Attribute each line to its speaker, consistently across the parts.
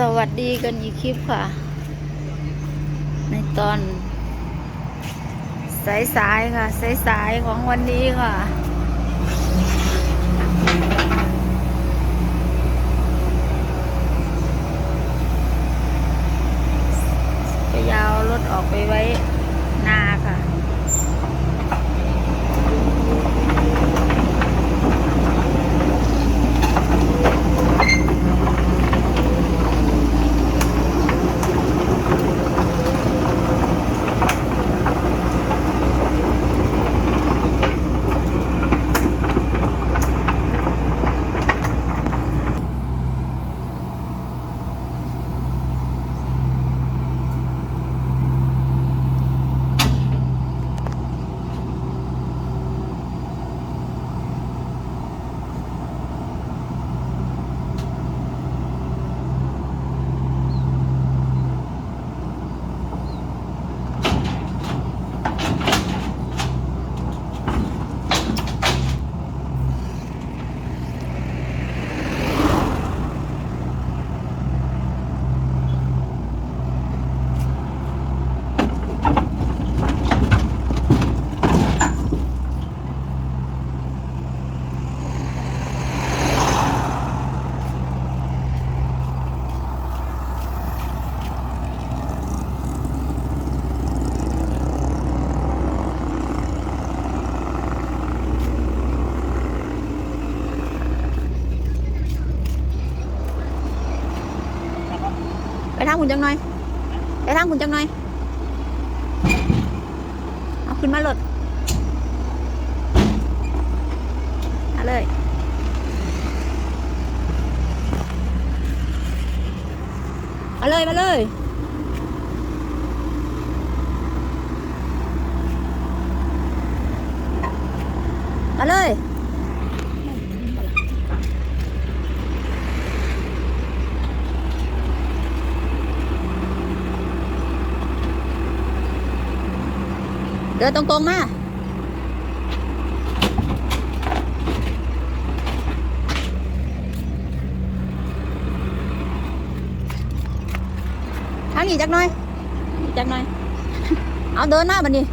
Speaker 1: สวัสดีกันอีกคลิปค่ะ ในตอน สายๆค่ะ สายๆของวันนี้ค่ะ จะยาวรถออกไปไว้นาค่ะ ไป ทางคุณจังหน่อยไปทางคุณจังหน่อย เอาขึ้นมาหลดมาเลย มาเลย มาเลย มาเลย เดินตรงๆมาทางนี้จักหน่อย จักหน่อย เอาเดินหน้าบันนี้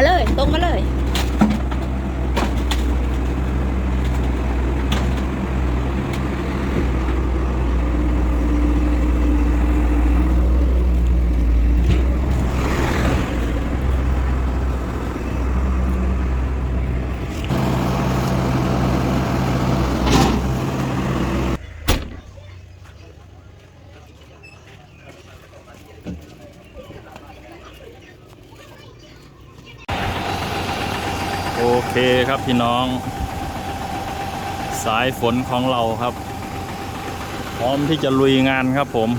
Speaker 1: มาเลย ตรงมาเลย
Speaker 2: โอเคครับพี่น้อง สายฝนของเราครับ พร้อมที่จะลุยงานครับผม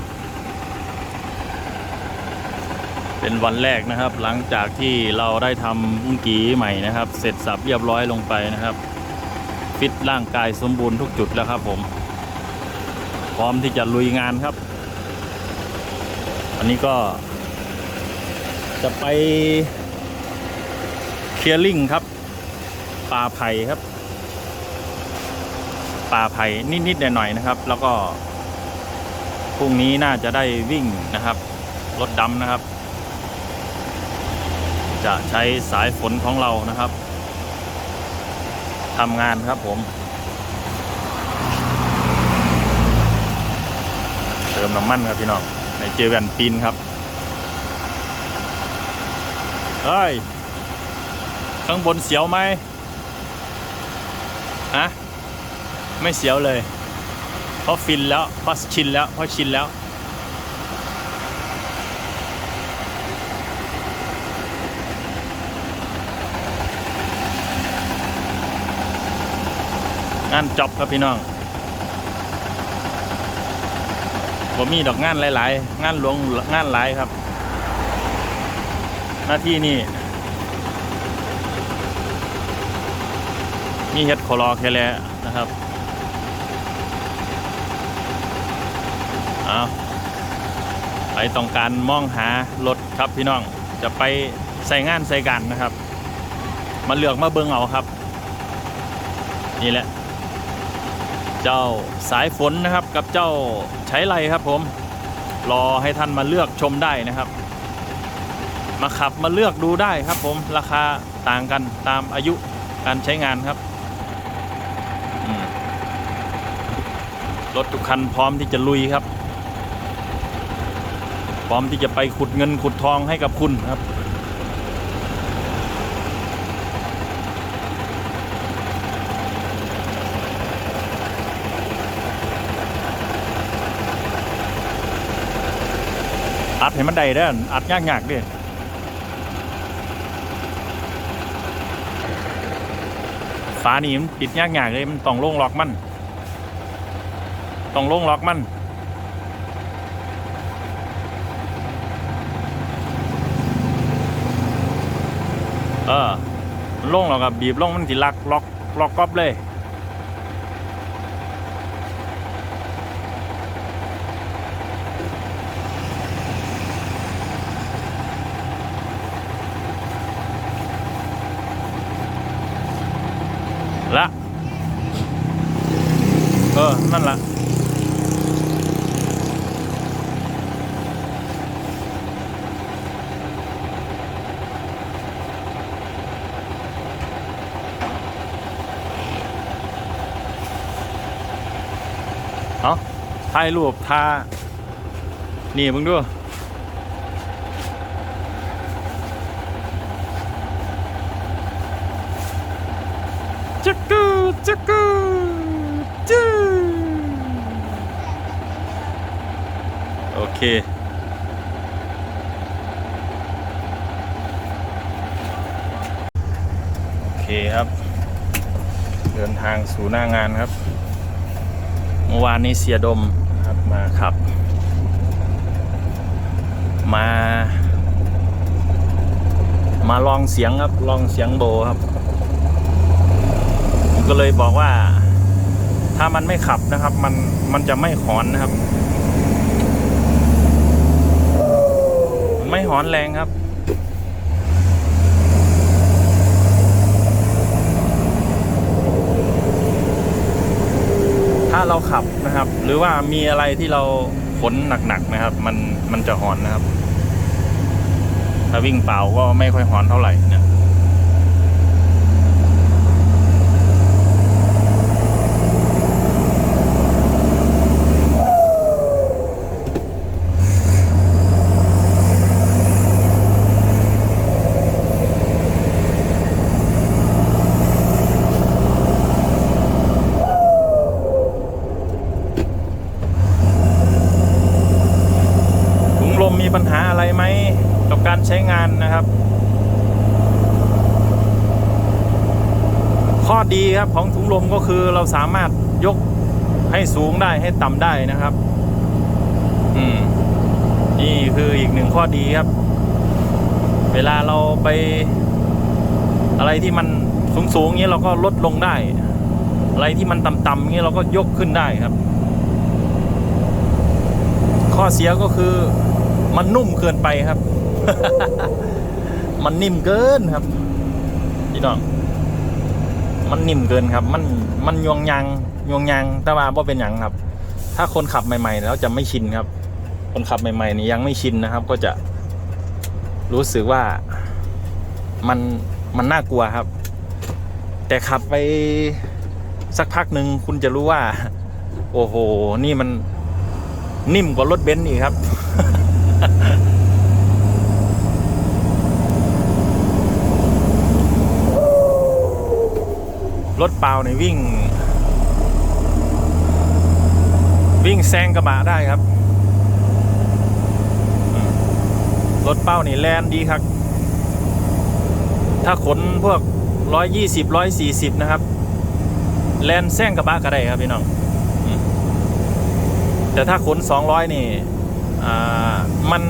Speaker 2: เป็นวันแรกนะครับ หลังจากที่เราได้ทำอุ้งกีใหม่นะครับ เสร็จสับเรียบร้อยลงไปนะครับ ฟิตร่างกายสมบูรณ์ทุกจุดแล้วครับผม พร้อมที่จะลุยงานครับวันนี้ก็ จะไปเคลียร์ลิงครับ ป่าไผ่ครับป่าไผ่นิดๆหน่อยๆนะครับ แล้วก็พรุ่งนี้น่าจะได้วิ่งนะครับรถดำนะครับ จะใช้สายฝนของเรานะครับทำงานครับผม เติมน้ำมันครับพี่น้องในเจอกันปีนครับเฮ้ย ข้างบนเสียวไหม ฮะไม่เสียวเลย เพราะฟินแล้ว เพราะชินแล้ว เพราะชินแล้ว งานจอบครับพี่น้องผมมีดอกงานหลาย ๆ งานหลวงงานหลายครับ หน้าที่นี่ มีเฮ็ดคอรอแค่แลนะครับเอารต้องการมองหารถครับพี่น้องจะไปใส่งานใส่กันนะครับ มาเลือกมาเบิงเอาครับ นี่แหละ เจ้าสายฝนนะครับกับเจ้าใช้ไรครับผม รอให้ท่านมาเลือกชมได้นะครับ มาขับมาเลือกดูได้ครับผมราคาต่างกันตามอายุการใช้งานครับอืม รถทุกคันพร้อมที่จะลุยครับ พร้อมที่จะไปขุดเงินขุดทองให้กับคุณครับอัดให้มันได้เด้ออัดยากๆเด้อฟ้านี่มันปิดยากๆเลยมันต้องโล่งล็อกมัน ต้องลงล็อกมันเออลงแล้วกับบีบลงมันสิลักล็อกล็อกก๊อบเลยละเออ นั่นละ ถ่ายรูปทานี่มึงดูจักกูจักกูจูโอเคโอเคครับ เดินทางสู่หน้างานครับ เมื่อวานนี้เสียดมครับมาขับ มา มาลองเสียงครับ ลองเสียงโบครับ ผมก็เลยบอกว่า ถ้ามันไม่ขับนะครับ มันมันจะไม่หอนนะครับ ไม่หอนแรงครับาเราขับนะครับ หรือว่ามีอะไรที่เราขนหนักๆนะครับ มันมันจะหอนนะครับ ถ้าวิ่งเปล่าก็ไม่ค่อยหอนเท่าไหร่เนะ ถุงลมมีปัญหาอะไรไหมกับการใช้งา นะครับ ข้อดีครับของถุงลมก็คือเราสามารถยกให้สูงได้ให้ต่ำได้นะครับ อืม นี่คืออีกหนึ่งข้อดีครับ เวลาเราไป อะไรที่มันสูงๆเงี้เราก็ลดลงได้ อะไรที่มันต่ำๆเงี้เราก็ยกขึ้นได้ครับ ข้อเสียก็คือมันนุ่มเกินไปครับ มันนิ่มเกินครับพี่น้องมันนิ่มเกินครับ มันมันยวงยางยวงยางแต่ว่าบ่เป็นอย่างครับ ถ้าคนขับใหม่ ๆ แล้วจะไม่ชินครับ คนขับใหม่ๆนี่ยังไม่ชินนะครับ ก็จะรู้สึกว่ามันมันน่ากลัวครับ แต่ขับไปสักพักหนึ่งคุณจะรู้ว่า โอ้โห นี่มันนิ่มกว่ารถเบนซ์อีกครับ รถเปล่าในวิ่ง วิ่งแซงกระบะได้ครับ รถเป้านี่แลนดีครับ ถ้าขนพวกร้อยยี่สิบร้อยสี่สิบนะครับ แลนแซงกระบะก็ได้ครับพี่น้องแต่ถ้าขน200นี่มัน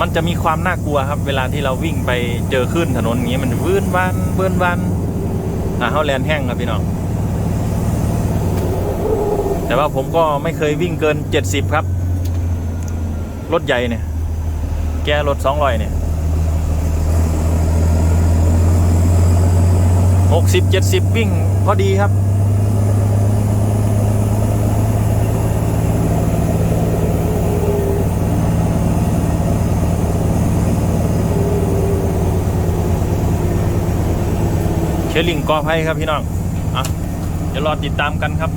Speaker 2: มันจะมีความน่ากลัวครับ เวลาที่เราวิ่งไปเจอขึ้นถนนอย่างนี้มันวื้นวันเบื้นวัน อ่าเฮาแลนแห้งครับพี่น้อง แต่ว่าผมก็ไม่เคยวิ่งเกิน 70 ครับ รถใหญ่เนี่ย แกรถสองร้อยเนี่ยหกสิบเจ็ดสิบวิ่งพอดีครับ เคลิงกอไผ่ครับพี่น้องอะเดี๋ยวรอติดตามกันครับ